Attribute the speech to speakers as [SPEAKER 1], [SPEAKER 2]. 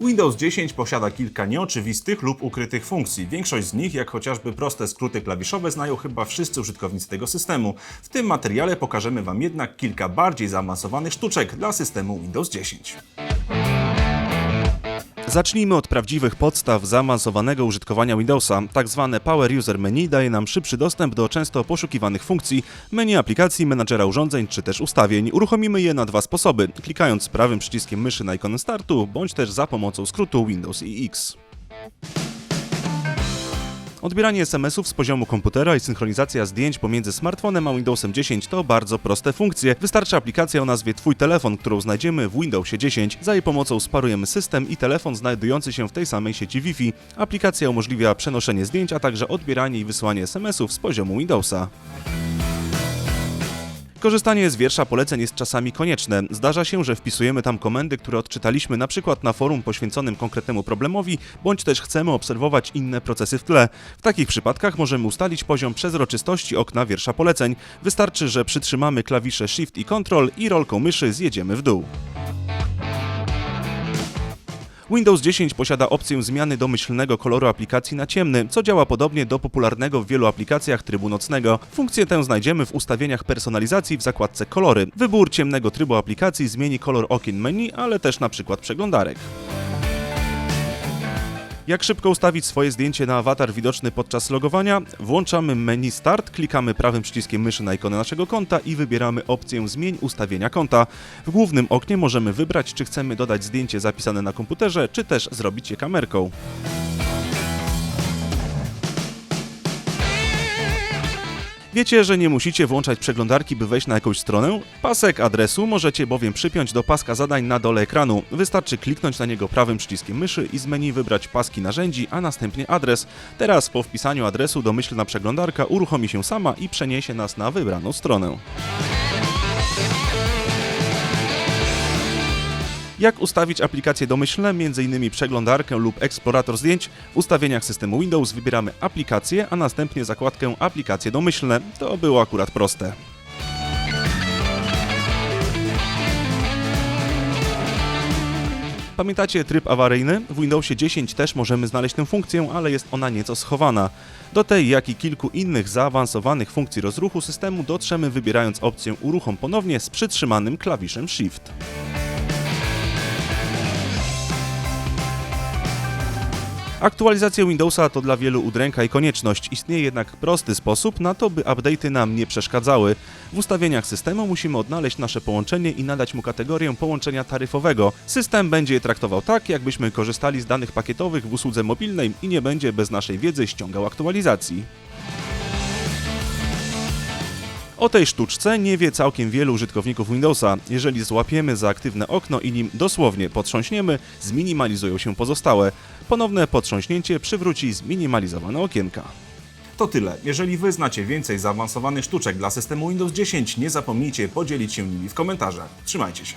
[SPEAKER 1] Windows 10 posiada kilka nieoczywistych lub ukrytych funkcji. Większość z nich, jak chociażby proste skróty klawiszowe, znają chyba wszyscy użytkownicy tego systemu. W tym materiale pokażemy Wam jednak kilka bardziej zaawansowanych sztuczek dla systemu Windows 10. Zacznijmy od prawdziwych podstaw zaawansowanego użytkowania Windowsa. Tak zwane Power User Menu daje nam szybszy dostęp do często poszukiwanych funkcji, menu aplikacji, menadżera urządzeń czy też ustawień. Uruchomimy je na dwa sposoby, klikając prawym przyciskiem myszy na ikonę startu, bądź też za pomocą skrótu Windows i X. Odbieranie SMS-ów z poziomu komputera i synchronizacja zdjęć pomiędzy smartfonem a Windowsem 10 to bardzo proste funkcje. Wystarczy aplikacja o nazwie Twój telefon, którą znajdziemy w Windowsie 10. Za jej pomocą sparujemy system i telefon znajdujący się w tej samej sieci Wi-Fi. Aplikacja umożliwia przenoszenie zdjęć, a także odbieranie i wysyłanie SMS-ów z poziomu Windowsa. Korzystanie z wiersza poleceń jest czasami konieczne. Zdarza się, że wpisujemy tam komendy, które odczytaliśmy na przykład na forum poświęconym konkretnemu problemowi, bądź też chcemy obserwować inne procesy w tle. W takich przypadkach możemy ustalić poziom przezroczystości okna wiersza poleceń. Wystarczy, że przytrzymamy klawisze Shift i Ctrl i rolką myszy zjedziemy w dół. Windows 10 posiada opcję zmiany domyślnego koloru aplikacji na ciemny, co działa podobnie do popularnego w wielu aplikacjach trybu nocnego. Funkcję tę znajdziemy w ustawieniach personalizacji w zakładce Kolory. Wybór ciemnego trybu aplikacji zmieni kolor okien menu, ale też na przykład przeglądarek. Jak szybko ustawić swoje zdjęcie na awatar widoczny podczas logowania? Włączamy menu Start, klikamy prawym przyciskiem myszy na ikonę naszego konta i wybieramy opcję Zmień ustawienia konta. W głównym oknie możemy wybrać, czy chcemy dodać zdjęcie zapisane na komputerze, czy też zrobić je kamerką. Wiecie, że nie musicie włączać przeglądarki, by wejść na jakąś stronę? Pasek adresu możecie bowiem przypiąć do paska zadań na dole ekranu. Wystarczy kliknąć na niego prawym przyciskiem myszy i z menu wybrać paski narzędzi, a następnie adres. Teraz po wpisaniu adresu domyślna przeglądarka uruchomi się sama i przeniesie nas na wybraną stronę. Jak ustawić aplikacje domyślne, m.in. przeglądarkę lub eksplorator zdjęć? W ustawieniach systemu Windows wybieramy aplikacje, a następnie zakładkę aplikacje domyślne. To było akurat proste. Pamiętacie tryb awaryjny? W Windowsie 10 też możemy znaleźć tę funkcję, ale jest ona nieco schowana. Do tej, jak i kilku innych zaawansowanych funkcji rozruchu systemu dotrzemy wybierając opcję Uruchom ponownie z przytrzymanym klawiszem Shift. Aktualizacja Windowsa to dla wielu udręka i konieczność. Istnieje jednak prosty sposób na to, by update'y nam nie przeszkadzały. W ustawieniach systemu musimy odnaleźć nasze połączenie i nadać mu kategorię połączenia taryfowego. System będzie je traktował tak, jakbyśmy korzystali z danych pakietowych w usłudze mobilnej i nie będzie bez naszej wiedzy ściągał aktualizacji. O tej sztuczce nie wie całkiem wielu użytkowników Windowsa. Jeżeli złapiemy za aktywne okno i nim dosłownie potrząśniemy, zminimalizują się pozostałe. Ponowne potrząśnięcie przywróci zminimalizowane okienka. To tyle. Jeżeli wy znacie więcej zaawansowanych sztuczek dla systemu Windows 10, nie zapomnijcie podzielić się nimi w komentarzach. Trzymajcie się.